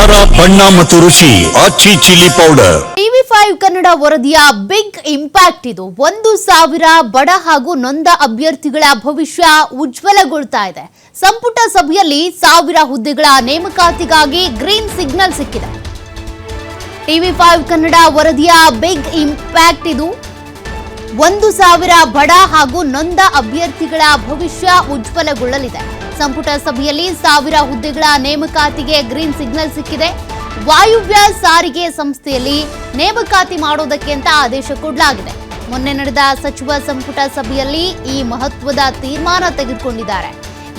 ಖಾರ, ಬಣ್ಣ ಮತ್ತು ರುಚಿ, Aachi chilli powder. TV five Kannada ವರದಿಯ ಬಿಗ್ ಇಂಪ್ಯಾಕ್ಟ್ ಇದು. ಒಂದು ಸಾವಿರ ಬಡ ಹಾಗೂ ನೊಂದ ಅಭ್ಯರ್ಥಿಗಳ ಭವಿಷ್ಯ ಉಜ್ವಲಗೊಳ್ತಾ ಇದೆ. ಸಂಪುಟ ಸಭೆಯಲ್ಲಿ ಸಾವಿರ ಹುದ್ದೆಗಳ ನೇಮಕಾತಿಗಾಗಿ ಗ್ರೀನ್ ಸಿಗ್ನಲ್ ಸಿಕ್ಕಿದೆ. ಟಿವಿ ಫೈವ್ ಕನ್ನಡ ವರದಿಯ ಬಿಗ್ ಇಂಪ್ಯಾಕ್ಟ್ ಇದು. ಒಂದು ಸಾವಿರ ಬಡ ಹಾಗೂ ನೊಂದ ಅಭ್ಯರ್ಥಿಗಳ ಭವಿಷ್ಯ ಉಜ್ವಲಗೊಳ್ಳಲಿದೆ. ಸಂಪುಟ ಸಭೆಯಲ್ಲಿ ಸಾವಿರ ಹುದ್ದೆಗಳ ನೇಮಕಾತಿಗೆ ಗ್ರೀನ್ ಸಿಗ್ನಲ್ ಸಿಕ್ಕಿದೆ. ವಾಯುವ್ಯ ಸಾರಿಗೆ ಸಂಸ್ಥೆಯಲ್ಲಿ ನೇಮಕಾತಿ ಮಾಡೋದಕ್ಕೆ ಅಂತ ಆದೇಶ ಕೊಡಲಾಗಿದೆ. ಮೊನ್ನೆ ನಡೆದ ಸಚಿವ ಸಂಪುಟ ಸಭೆಯಲ್ಲಿ ಈ ಮಹತ್ವದ ತೀರ್ಮಾನ ತೆಗೆದುಕೊಂಡಿದ್ದಾರೆ.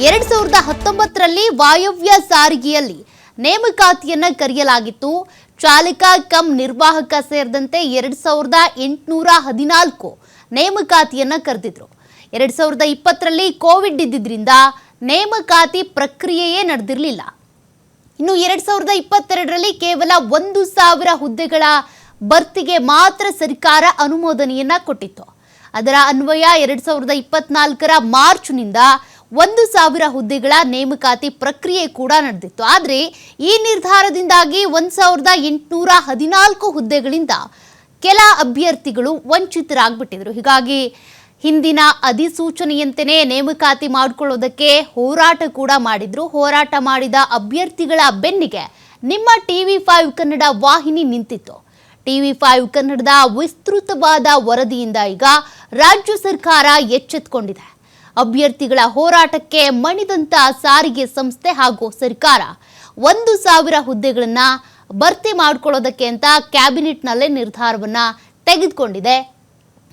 ಎರಡ್ ಸಾವಿರದ ಹತ್ತೊಂಬತ್ತರಲ್ಲಿ ವಾಯುವ್ಯ ಸಾರಿಗೆಯಲ್ಲಿ ನೇಮಕಾತಿಯನ್ನ ಕರೆಯಲಾಗಿತ್ತು. ಚಾಲಕ ಕಮ್ ನಿರ್ವಾಹಕ ಸೇರಿದಂತೆ ಎರಡು ಸಾವಿರದ ಎಂಟುನೂರ ಹದಿನಾಲ್ಕು ನೇಮಕಾತಿಯನ್ನು ಕರೆದಿದ್ರು. ಎರಡು ಸಾವಿರದ ಇಪ್ಪತ್ತರಲ್ಲಿ ಕೋವಿಡ್ ಇದ್ದಿದ್ರಿಂದ ನೇಮಕಾತಿ ಪ್ರಕ್ರಿಯೆಯೇ ನಡೆದಿರಲಿಲ್ಲ. ಇನ್ನು ಎರಡು ಸಾವಿರದ ಇಪ್ಪತ್ತೆರಡರಲ್ಲಿ ಕೇವಲ ಒಂದು ಸಾವಿರ ಹುದ್ದೆಗಳ ಭರ್ತಿಗೆ ಮಾತ್ರ ಸರ್ಕಾರ ಅನುಮೋದನೆಯನ್ನ ಕೊಟ್ಟಿತ್ತು. ಅದರ ಅನ್ವಯ ಎರಡು ಸಾವಿರದ ಇಪ್ಪತ್ನಾಲ್ಕರ ಮಾರ್ಚ್ನಿಂದ ಒಂದು ಸಾವಿರ ಹುದ್ದೆಗಳ ನೇಮಕಾತಿ ಪ್ರಕ್ರಿಯೆ ಕೂಡ ನಡೆದಿತ್ತು. ಆದರೆ ಈ ನಿರ್ಧಾರದಿಂದಾಗಿ ಒಂದು ಸಾವಿರದ ಎಂಟುನೂರ ಹದಿನಾಲ್ಕು ಹುದ್ದೆಗಳಿಂದ ಕೆಲ ಅಭ್ಯರ್ಥಿಗಳು ವಂಚಿತರಾಗ್ಬಿಟ್ಟಿದ್ರು. ಹೀಗಾಗಿ ಹಿಂದಿನ ಅಧಿಸೂಚನೆಯಂತೆಯೇ ನೇಮಕಾತಿ ಮಾಡಿಕೊಳ್ಳೋದಕ್ಕೆ ಹೋರಾಟ ಕೂಡ ಮಾಡಿದ್ರು. ಹೋರಾಟ ಮಾಡಿದ ಅಭ್ಯರ್ಥಿಗಳ ಬೆನ್ನಿಗೆ ನಿಮ್ಮ ಟಿವಿ ಫೈವ್ ಕನ್ನಡ ವಾಹಿನಿ ನಿಂತಿತ್ತು. ಟಿವಿ ಫೈವ್ ಕನ್ನಡದ ವಿಸ್ತೃತವಾದ ವರದಿಯಿಂದ ಈಗ ರಾಜ್ಯ ಸರ್ಕಾರ ಎಚ್ಚೆತ್ತುಕೊಂಡಿದೆ ಅಭ್ಯರ್ಥಿಗಳ ಹೋರಾಟಕ್ಕೆ ಮಣಿದಂತ ಸಾರಿಗೆ ಸಂಸ್ಥೆ ಹಾಗೂ ಸರ್ಕಾರ ಒಂದು ಸಾವಿರ ಹುದ್ದೆಗಳನ್ನ ಭರ್ತಿ ಮಾಡಿಕೊಳ್ಳೋದಕ್ಕೆ ಅಂತ ಕ್ಯಾಬಿನೆಟ್ನಲ್ಲೇ ನಿರ್ಧಾರವನ್ನ ತೆಗೆದುಕೊಂಡಿದೆ.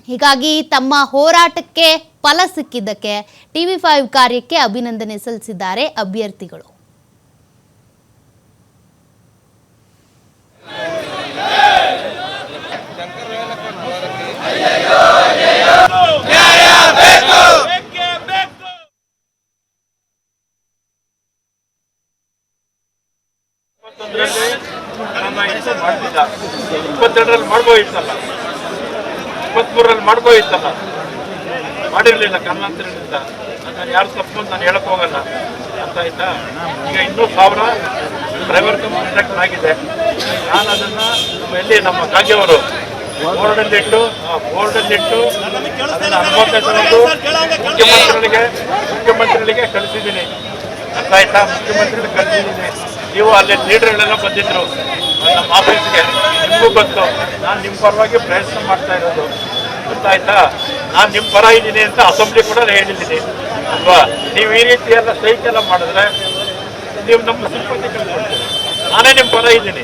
ಹೀಗಾಗಿ ತಮ್ಮ ಹೋರಾಟಕ್ಕೆ ಫಲ ಸಿಕ್ಕಿದ್ದಕ್ಕೆ ಟಿವಿ ಫೈವ್ ಕಾರ್ಯಕ್ಕೆ ಅಭಿನಂದನೆ ಸಲ್ಲಿಸಿದ್ದಾರೆ ಅಭ್ಯರ್ಥಿಗಳು. ಇಪ್ಪತ್ತೆರಡರಲ್ಲಿ ಮಾಡ್ತಿದ್ದ. ಇಪ್ಪತ್ತೆರಡರಲ್ಲಿ ಮಾಡ್ಬೋದಿತ್ತಲ್ಲ. ಇಪ್ಪತ್ಮೂರರಲ್ಲಿ ಮಾಡ್ಬೋದಿತ್ತಲ್ಲ. ಮಾಡಿರಲಿಲ್ಲ ಕನ್ನಂತರಿಂದ ನಾನು ಯಾರು ತಪ್ಪು ಅಂತ ನಾನು ಹೇಳಕ್ಕೆ ಹೋಗಲ್ಲ. ಅಂತ ಆಯ್ತಾ? ಈಗ ಇನ್ನೂ ಸಾವಿರ ಡ್ರೈವರ್ ಕಂಡಕ್ಟರ್ ಆಗಿದೆ. ನಾನು ಅದನ್ನು ಎಲ್ಲಿ, ನಮ್ಮ ಕಾಗೆಯವರು ಬೋರ್ಡಲ್ಲಿಟ್ಟು ಬೋರ್ಡಲ್ಲಿಟ್ಟು ಅದನ್ನು ಮುಖ್ಯಮಂತ್ರಿಗಳಿಗೆ ಮುಖ್ಯಮಂತ್ರಿಗಳಿಗೆ ಕಳಿಸಿದ್ದೀನಿ. ಅಂತ ಆಯ್ತಾ? ಮುಖ್ಯಮಂತ್ರಿಗಳಿಗೆ ಕಳಿಸಿದ್ದೀನಿ. ನೀವು ಅಲ್ಲಿ ಲೀಡರ್ಗಳೆಲ್ಲ ಬಂದಿದ್ರು. ನಮ್ಮ ಆಫೀಸ್ಗೆ ನಿಮಗೂ ಗೊತ್ತು. ನಾನು ನಿಮ್ಮ ಪರವಾಗಿ ಪ್ರಯತ್ನ ಮಾಡ್ತಾ ಇರೋದು. ಗೊತ್ತಾಯ್ತಾ? ನಾನು ನಿಮ್ಮ ಪರ ಇದ್ದೀನಿ ಅಂತ ಅಸೆಂಬ್ಲಿ ಕೂಡ ಹೇಳಿದ್ದೀನಿ. ಅಲ್ವಾ? ನೀವು ಈ ರೀತಿ ಎಲ್ಲ ಸೈಕೆಲ್ಲ ಮಾಡಿದ್ರೆ, ನೀವು ನಮ್ಮ ಸಿಂಪತಿ ಕಳ್ಕೊಳ್ತೀರಿ ನಾನೇ ನಿಮ್ಮ ಪರ ಇದ್ದೀನಿ.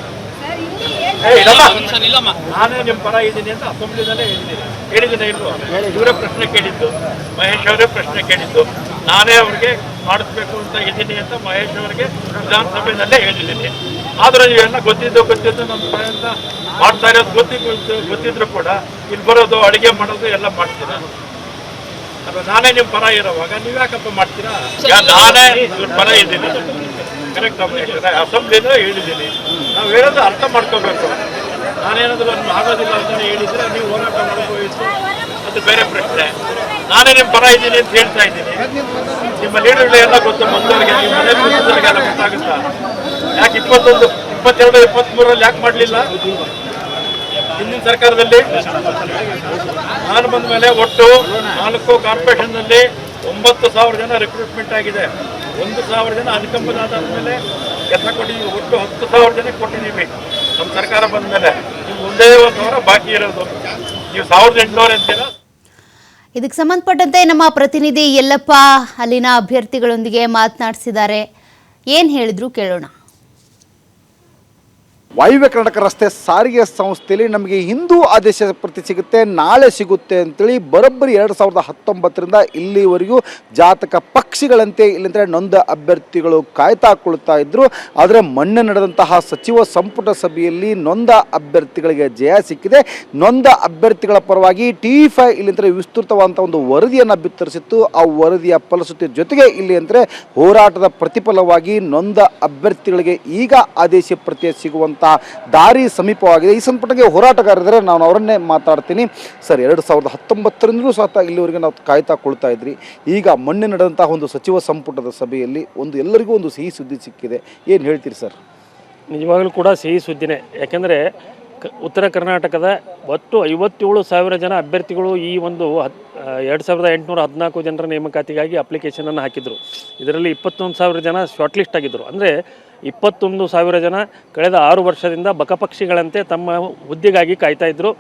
ನಾನೇ ನಿಮ್ಮ ಪರ ಇದ್ದೀನಿ ಅಂತ ಅಸೆಂಬ್ಲಿನಲ್ಲೇ ಹೇಳಿದ್ದೀನಿ ಹೇಳಿದ್ದೀನಿ ಇಲ್ವೋ? ಇವರೇ ಪ್ರಶ್ನೆ ಕೇಳಿದ್ದು. ಮಹೇಶ್ ಅವರೇ ಪ್ರಶ್ನೆ ಕೇಳಿದ್ದು. ನಾನೇ ಅವ್ರಿಗೆ ಮಾಡಿಸ್ಬೇಕು ಅಂತ ಇದ್ದೀನಿ ಅಂತ ಮಹೇಶ್ ಅವರಿಗೆ ವಿಧಾನಸಭೆಯಲ್ಲೇ ಹೇಳಿದ್ದೀನಿ. ಆದ್ರೆ ಇವೆಲ್ಲ ಗೊತ್ತಿದ್ದು ಗೊತ್ತಿದ್ದು ನಮ್ಮ ಪ್ರಯತ್ನ ಮಾಡ್ತಾ ಇರೋದು ಗೊತ್ತಿದ್ದು ಗೊತ್ತಿದ್ರು ಕೂಡ ಇಲ್ಲಿ ಬರೋದು ಅಡುಗೆ ಮಾಡೋದು ಎಲ್ಲ ಮಾಡ್ತೀರಾ ಅಲ್ವಾ? ನಾನೇ ನಿಮ್ಮ ಪರ ಇರೋವಾಗ ನೀವು ಯಾಕಪ್ಪ ಮಾಡ್ತೀರಾ? ನಾನೇ ಇವ್ರ ಪರ ಇದ್ದೀನಿ. ಕರೆಕ್ಟ್ ಅಸೆಂಬ್ಲಿನೂ ಹೇಳಿದ್ದೀನಿ. ನಾವು ಅರ್ಥ ಮಾಡ್ಕೋಬೇಕು. ನಾನೇನಾದ್ರು ಅದನ್ನು ಆಗೋದಿಲ್ಲ ಅಂತ ಹೇಳಿದ್ರೆ ನೀವು ಹೋರಾಟ ಮಾಡ್ಕೋಬೇಕು ಅದು ಬೇರೆ ಪ್ರಶ್ನೆ. ನಾನೇ ನಿಮ್ಮ ಪರ ಇದ್ದೀನಿ ಅಂತ ಹೇಳ್ತಾ ಇದ್ದೀನಿ. ನಿಮ್ಮ ಲೀಡರ್ಗಳೆಲ್ಲ ಗೊತ್ತು ಬಂದವರಿಗೆ ನಿಮ್ಮ ಮನೆ ಗೊತ್ತಾಗುತ್ತಾ? ಯಾಕೆ ಇಪ್ಪತ್ತೊಂದು, ಇಪ್ಪತ್ತೆರಡು ಇಪ್ಪತ್ತ್ಮೂರಲ್ಲಿ ಯಾಕೆ ಮಾಡಲಿಲ್ಲ? ಹಿಂದಿನ ಸರ್ಕಾರದಲ್ಲಿ ನಾನು ಬಂದ ಮೇಲೆ ಒಟ್ಟು ನಾಲ್ಕು ಕಾರ್ಪೊರೇಷನ್ನಲ್ಲಿ ಒಂಬತ್ತು ಸಾವಿರ ಜನ ರಿಕ್ರೂಟ್ಮೆಂಟ್ ಆಗಿದೆ. ಒಂದು ಸಾವಿರ ಜನ ಅನುಕಂಪದ ಆಧಾರದ ಮೇಲೆ ಕೆಲಸ ಕೊಟ್ಟಿದ್ದೀವಿ ಒಟ್ಟು ಹತ್ತು ಸಾವಿರ ಜನಕ್ಕೆ ಕೊಟ್ಟಿದ್ದೀವಿ. ನಮ್ಮ ಸರ್ಕಾರ ಬಂದ ಮೇಲೆ ನೀವು ಒಂದೇ ಒಂದು ಸಾವಿರ ಬಾಕಿ ಇರೋದು. ನೀವು ಸಾವಿರದ ಎಂಟುನೂರು ಅಂತೀರಾ? ಇದಕ್ಕೆ ಸಂಬಂಧಪಟ್ಟಂತೆ ನಮ್ಮ ಪ್ರತಿನಿಧಿ ಯಲ್ಲಪ್ಪ ಅಲ್ಲಿನ ಅಭ್ಯರ್ಥಿಗಳೊಂದಿಗೆ ಮಾತನಾಡಿಸಿದ್ದಾರೆ. ಏನು ಹೇಳಿದ್ರು ಕೇಳೋಣ. ವಾಯುವ್ಯ ಕರ್ನಾಟಕ ರಸ್ತೆ ಸಾರಿಗೆ ಸಂಸ್ಥೆಯಲ್ಲಿ ನಮಗೆ ಹಿಂದೂ ಆದೇಶ ಪ್ರತಿ ಸಿಗುತ್ತೆ, ನಾಳೆ ಸಿಗುತ್ತೆ ಅಂತೇಳಿ ಬರೋಬ್ಬರಿ ಎರಡು ಸಾವಿರದ ಹತ್ತೊಂಬತ್ತರಿಂದ ಇಲ್ಲಿವರೆಗೂ ಜಾತಕ ಪಕ್ಷಿಗಳಂತೆ ಇಲ್ಲಂದ್ರೆ ನೊಂದ ಅಭ್ಯರ್ಥಿಗಳು ಕಾಯ್ತಾ ಕುಳ್ತಾ ಇದ್ರು. ಆದರೆ ಮೊನ್ನೆ ನಡೆದಂತಹ ಸಚಿವ ಸಂಪುಟ ಸಭೆಯಲ್ಲಿ ನೊಂದ ಅಭ್ಯರ್ಥಿಗಳಿಗೆ ಜಯ ಸಿಕ್ಕಿದೆ. ನೊಂದ ಅಭ್ಯರ್ಥಿಗಳ ಪರವಾಗಿ ಟಿ ಫೈ ಇಲ್ಲಿಂದರೆ ವಿಸ್ತೃತವಾದಂಥ ಒಂದು ವರದಿಯನ್ನು ಬಿತ್ತರಿಸಿತ್ತು. ಆ ವರದಿಯ ಫಲಶ್ರುತಿ ಜೊತೆಗೆ ಇಲ್ಲಿ ಅಂದರೆ ಹೋರಾಟದ ಪ್ರತಿಫಲವಾಗಿ ನೊಂದ ಅಭ್ಯರ್ಥಿಗಳಿಗೆ ಈಗ ಆದೇಶ ಪ್ರತಿ ಸಿಗುವಂಥ ದಾರಿ ಸಮೀಪವಾಗಿದೆ. ಈ ಸಂಪುಟಕ್ಕೆ ಹೋರಾಟಗಾರರಿದ್ದರೆ. ನಾನು ಅವರನ್ನೇ ಮಾತಾಡ್ತೀನಿ. ಸರ್, ಎರಡು ಸಾವಿರದ ಹತ್ತೊಂಬತ್ತರಿಂದಲೂ ಸಹ ಇಲ್ಲಿವರೆಗೆ ನಾವು ಕಾಯ್ತಾ ಕೊಳ್ತಾ ಇದ್ರಿ. ಈಗ ಮೊನ್ನೆ ನಡೆದಂತಹ ಒಂದು ಸಚಿವ ಸಂಪುಟದ ಸಭೆಯಲ್ಲಿ ಒಂದು ಎಲ್ಲರಿಗೂ ಒಂದು ಸಿಹಿ ಸುದ್ದಿ ಸಿಕ್ಕಿದೆ. ಏನು ಹೇಳ್ತೀರಿ ಸರ್? ನಿಜವಾಗಲೂ ಕೂಡ ಸಿಹಿ ಸುದ್ದಿನೇ. ಯಾಕೆಂದರೆ ಉತ್ತರ ಕರ್ನಾಟಕದ ಒಟ್ಟು ಐವತ್ತೇಳು ಸಾವಿರ ಜನ ಅಭ್ಯರ್ಥಿಗಳು ಈ ಒಂದು ಹತ್, ಎರಡು ಸಾವಿರದ ಎಂಟುನೂರ ಹದಿನಾಲ್ಕು ಜನರ ನೇಮಕಾತಿಗಾಗಿ ಅಪ್ಲಿಕೇಶನನ್ನು ಹಾಕಿದರು. ಇದರಲ್ಲಿ ಇಪ್ಪತ್ತೊಂದು ಸಾವಿರ ಜನ ಶಾರ್ಟ್ ಲಿಸ್ಟ್ ಆಗಿದ್ದರು ಅಂದರೆ ಇಪ್ಪತ್ತೊಂದು ಸಾವಿರ ಜನ ಕಳೆದ ಆರು ವರ್ಷದಿಂದ ಬಕಪಕ್ಷಿಗಳಂತೆ ತಮ್ಮ ಹುದ್ದೆಗಾಗಿ ಕಾಯ್ತಾ ಇದ್ದರು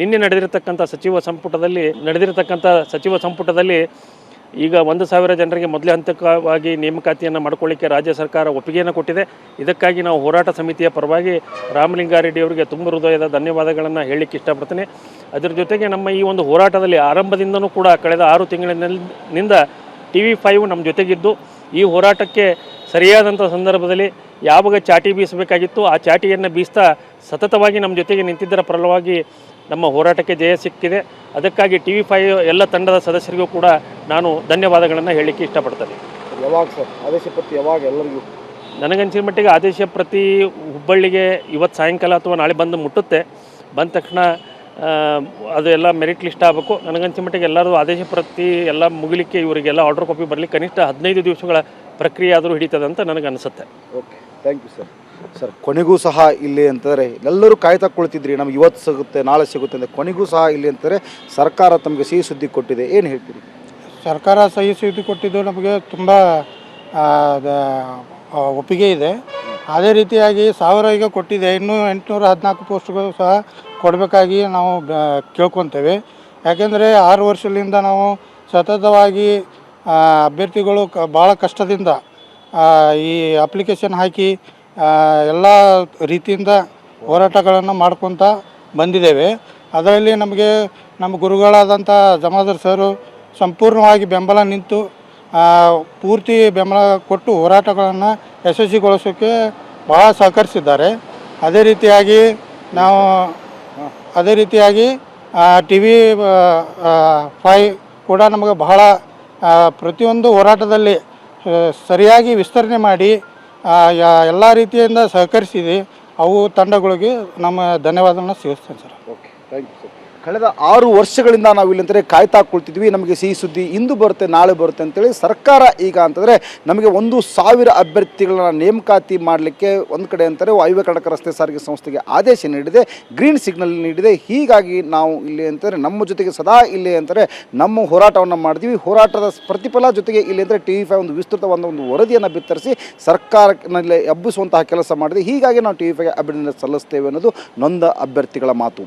ನಿನ್ನೆ ನಡೆದಿರತಕ್ಕಂಥ ಸಚಿವ ಸಂಪುಟದಲ್ಲಿ, ನಡೆದಿರತಕ್ಕಂಥ ಸಚಿವ ಸಂಪುಟದಲ್ಲಿ ಈಗ ಒಂದು ಸಾವಿರ ಜನರಿಗೆ ಮೊದಲ ಹಂತಕವಾಗಿ ನೇಮಕಾತಿಯನ್ನು ಮಾಡಿಕೊಳ್ಳಿಕ್ಕೆ ರಾಜ್ಯ ಸರ್ಕಾರ ಒಪ್ಪಿಗೆಯನ್ನು ಕೊಟ್ಟಿದೆ. ಇದಕ್ಕಾಗಿ ನಾವು ಹೋರಾಟ ಸಮಿತಿಯ ಪರವಾಗಿ ರಾಮಲಿಂಗಾರೆಡ್ಡಿ ಅವರಿಗೆ ತುಂಬ ಹೃದಯದ ಧನ್ಯವಾದಗಳನ್ನು ಹೇಳಲಿಕ್ಕೆ ಇಷ್ಟಪಡ್ತೇನೆ. ಅದರ ಜೊತೆಗೆ ನಮ್ಮ ಈ ಒಂದು ಹೋರಾಟದಲ್ಲಿ ಆರಂಭದಿಂದನೂ ಕೂಡ ಕಳೆದ ಆರು ತಿಂಗಳಿನಿಂದ ಟಿ ವಿ ಫೈವ್ ನಮ್ಮ ಜೊತೆಗಿದ್ದು. ಈ ಹೋರಾಟಕ್ಕೆ ಸರಿಯಾದಂಥ ಸಂದರ್ಭದಲ್ಲಿ ಯಾವಾಗ ಚಾಟಿ ಬೀಸಬೇಕಾಗಿತ್ತು ಆ ಚಾಟಿಯನ್ನು ಬೀಸ್ತಾ ಸತತವಾಗಿ ನಮ್ಮ ಜೊತೆಗೆ ನಿಂತಿದ್ದರ ಫಲವಾಗಿ ನಮ್ಮ ಹೋರಾಟಕ್ಕೆ ಜಯ ಸಿಕ್ಕಿದೆ. ಅದಕ್ಕಾಗಿ ಟಿ ವಿ ಫೈವ್ ಎಲ್ಲ ತಂಡದ ಸದಸ್ಯರಿಗೂ ಕೂಡ ನಾನು ಧನ್ಯವಾದಗಳನ್ನು ಹೇಳಲಿಕ್ಕೆ ಇಷ್ಟಪಡ್ತೇನೆ. ಯಾವಾಗ ಸರ್? ಆದೇಶ ಪ್ರತಿ ಯಾವಾಗ ಎಲ್ಲರಿಗೂ? ನನಗನ್ಸಿದ ಮಟ್ಟಿಗೆ ಆದೇಶ ಪ್ರತಿ ಹುಬ್ಬಳ್ಳಿಗೆ ಇವತ್ತು ಸಾಯಂಕಾಲ ಅಥವಾ ನಾಳೆ ಬಂದು ಮುಟ್ಟುತ್ತೆ. ಬಂದ ತಕ್ಷಣ ಅದು ಎಲ್ಲ ಮೆರಿಟ್ ಲಿಸ್ಟ್ ಆಗಬೇಕು. ನನಗನ್ಸಿದ ಮಟ್ಟಿಗೆ ಎಲ್ಲರೂ ಆದೇಶ ಪ್ರತಿ ಎಲ್ಲ ಮುಗಿಲಿಕ್ಕೆ ಇವರಿಗೆಲ್ಲ ಆರ್ಡರ್ ಕಾಪಿ ಬರಲಿ ಕನಿಷ್ಠ ಹದಿನೈದು ದಿವಸಗಳ ಪ್ರಕ್ರಿಯೆ ಆದರೂ ಹಿಡಿತದೆ ಅಂತ ನನಗೆ ಅನಿಸುತ್ತೆ okay thank you sir sir ಕೊನೆಗೂ ಸಹ ಇಲ್ಲಿ ಅಂತಂದರೆ ಎಲ್ಲರೂ ಕಾಯ್ತಾ ಕುಳಿತಿದ್ರಿ ನಮ್ಗೆ ಇವತ್ತು ಸಿಗುತ್ತೆ ನಾಳೆ ಸಿಗುತ್ತೆ ಅಂತ. ಕೊನೆಗೂ ಸಹ ಇಲ್ಲಿ ಅಂತಂದರೆ ಸರ್ಕಾರ ತಮಗೆ ಸಿಹಿ ಸುದ್ದಿ ಕೊಟ್ಟಿದೆ. ಏನು ಹೇಳ್ತೀರಿ? ಸರ್ಕಾರ ಸಹಿ ಸುದ್ದಿ ಕೊಟ್ಟಿದ್ದು ನಮಗೆ ತುಂಬ ಒಪ್ಪಿಗೆ ಇದೆ. ಅದೇ ರೀತಿಯಾಗಿ ಸಾವಿರ ಈಗ ಕೊಟ್ಟಿದೆ. ಇನ್ನೂ ಎಂಟುನೂರ ಹದಿನಾಲ್ಕು ಪೋಸ್ಟ್ಗಳು ಸಹ ಕೊಡಬೇಕಾಗಿ ನಾವು ಕೇಳ್ಕೊತೇವೆ. ಯಾಕೆಂದರೆ ಆರು ವರ್ಷದಿಂದ ನಾವು ಸತತವಾಗಿ ಅಭ್ಯರ್ಥಿಗಳು ಕ ಭಾಳ ಕಷ್ಟದಿಂದ ಈ ಅಪ್ಲಿಕೇಶನ್ ಹಾಕಿ ಎಲ್ಲ ರೀತಿಯಿಂದ ಹೋರಾಟಗಳನ್ನು ಮಾಡ್ಕೊತ ಬಂದಿದ್ದೇವೆ. ಅದರಲ್ಲಿ ನಮಗೆ, ನಮ್ಮ ಗುರುಗಳಾದಂಥ ಜಮಾದರ್ ಸರು ಸಂಪೂರ್ಣವಾಗಿ ಬೆಂಬಲ ನಿಂತು ಪೂರ್ತಿ ಬೆಂಬಲ ಕೊಟ್ಟು ಹೋರಾಟಗಳನ್ನು ಯಶಸ್ವಿಗೊಳಿಸೋಕ್ಕೆ ಭಾಳ ಸಹಕರಿಸಿದ್ದಾರೆ. ಅದೇ ರೀತಿಯಾಗಿ ನಾವು, ಅದೇ ರೀತಿಯಾಗಿ ಟಿ ವಿ ಫೈ ಕೂಡ ನಮಗೆ ಬಹಳ ಪ್ರತಿಯೊಂದು ಹೋರಾಟದಲ್ಲಿ ಸರಿಯಾಗಿ ವಿಸ್ತರಣೆ ಮಾಡಿ ಎಲ್ಲ ರೀತಿಯಿಂದ ಸಹಕರಿಸಿದೆ. ಅವು ತಂಡಗಳಿಗೆ ನಮ್ಮ ಧನ್ಯವಾದಗಳನ್ನ ಸೇರಿಸ್ತೇನೆ ಸರ್. ಓಕೆ. ಕಳೆದ ಆರು ವರ್ಷಗಳಿಂದ ನಾವು ಇಲ್ಲಂದರೆ ಕಾಯ್ತಾ ಕುಳ್ತಿದ್ವಿ. ನಮಗೆ ಸಿಹಿ ಸುದ್ದಿ ಇಂದು ಬರುತ್ತೆ, ನಾಳೆ ಬರುತ್ತೆ ಅಂತೇಳಿ ಸರ್ಕಾರ ಈಗ ಅಂತಂದರೆ ನಮಗೆ ಒಂದು ಸಾವಿರ ಅಭ್ಯರ್ಥಿಗಳನ್ನ ನೇಮಕಾತಿ ಮಾಡಲಿಕ್ಕೆ ಒಂದು ಕಡೆ ಅಂತಾರೆ ವಾಯುವ್ಯ ಕರ್ನಾಟಕ ರಸ್ತೆ ಸಾರಿಗೆ ಸಂಸ್ಥೆಗೆ ಆದೇಶ ನೀಡಿದೆ. ಗ್ರೀನ್ ಸಿಗ್ನಲ್ ನೀಡಿದೆ. ಹೀಗಾಗಿ ನಾವು ಇಲ್ಲಿ ಅಂತಂದರೆ ನಮ್ಮ ಜೊತೆಗೆ ಸದಾ ಇಲ್ಲಿ ಅಂತಾರೆ ನಮ್ಮ ಹೋರಾಟವನ್ನು ಮಾಡಿದ್ವಿ. ಹೋರಾಟದ ಪ್ರತಿಫಲ ಜೊತೆಗೆ ಇಲ್ಲಿ ಅಂದರೆ ಟಿ ವಿ ಫೈವ್ ಒಂದು ವಿಸ್ತೃತವಾದ ಒಂದು ವರದಿಯನ್ನು ಬಿತ್ತರಿಸಿ ಸರ್ಕಾರನಲ್ಲಿ ಎಬ್ಬಿಸುವಂತಹ ಕೆಲಸ ಮಾಡಿದೆ. ಹೀಗಾಗಿ ನಾವು ಟಿ ವಿ ಫೈಗೆ ಅಭಿನಂದನೆ ಸಲ್ಲಿಸ್ತೇವೆ ಅನ್ನೋದು ನೊಂದ ಅಭ್ಯರ್ಥಿಗಳ ಮಾತು.